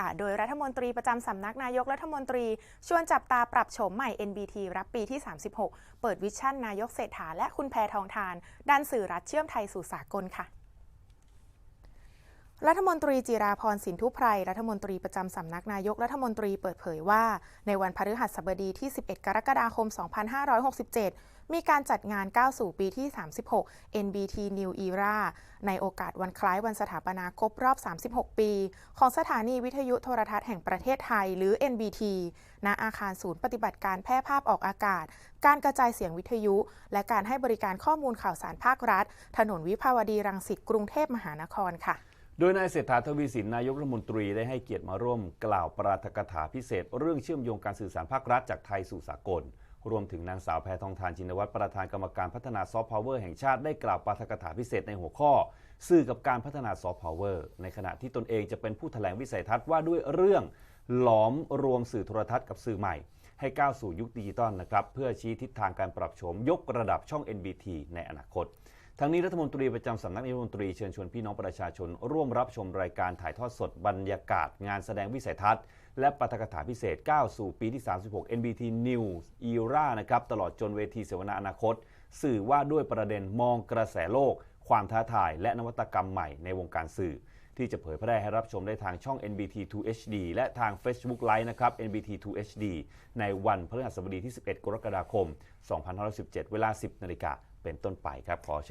ค่ะโดยรัฐมนตรีประจำสำนักนายกรัฐมนตรี ชวนจับตาปรับโฉมใหม่ NBT รับปีที่ 36 เปิดวิชั่นนายกเศรษฐาและคุณแพทองทาน ด้านสื่อรัฐเชื่อมไทยสู่สากลค่ะ รัฐมนตรีจิราพรสินทุไพรรัฐมนตรีประจำสำนักนายกรัฐมนตรีเปิดเผยว่า ในวันพฤหัสบดีที่ 11 กรกฎาคม 2567 มีการจัดงานก้าวสู่ปีที่ 36 NBT New Era ในโอกาสวันคล้ายวันสถาปนาครบรอบ 36 ปี ของสถานีวิทยุโทรทัศน์แห่งประเทศไทย หรือ NBT ณอาคารศูนย์ปฏิบัติการแพร่ภาพออกอากาศ การกระจายเสียงวิทยุ และการให้บริการข้อมูลข่าวสารภาครัฐ ถนนวิภาวดีรังสิตกรุงเทพมหานครค่ะ โดยนายเศรษฐาทวีสินนายกรัฐมนตรีได้ให้เกียรติมาร่วมกล่าวปราฐกถาพิเศษ เรื่องเชื่อมโยงการสื่อสารภาครัฐจากไทยสู่สากล รวมถึงนางสาวแพทองทานชินวัตรประธานกรรมการพัฒนาซอฟต์พาวเวอร์แห่งชาติได้กล่าวปราฐกถาพิเศษในหัวข้อ สื่อกับการพัฒนาซอฟต์พาวเวอร์ในขณะที่ตนเองจะเป็นผู้แถลงวิสัยทัศน์ว่าด้วยเรื่องหลอมรวมสื่อโทรทัศน์กับสื่อใหม่ ให้ก้าวสู่ยุคดิจิตอลนะครับเพื่อชี้ทิศทางการปรับโฉมยกระดับช่อง NBT ในอนาคต ทั้งนี้รัฐมนตรีประจำสำนักนายกรัฐมนตรีเชิญชวนพี่น้องประชาชน ร่วมรับชมรายการถ่ายทอดสดบรรยากาศ งานแสดงวิสัยทัศน์ และปาฐกถาพิเศษก้าวสู่ปีที่ 36 NBT News Era นะครับตลอดจนเวทีเสวนาอนาคต สื่อว่าด้วยประเด็นมองกระแสโลก ความท้าทาย และนวัตกรรมใหม่ในวงการสื่อ ที่จะเผยแพร่ให้รับชมได้ทางช่อง NBT 2 HD และทาง Facebook Live นะครับ NBT 2 HD ในวันพฤหัสบดีที่ 11 กรกฎาคม 2517 เวลา 10 นาฬิกาเป็นต้นไปครับขอ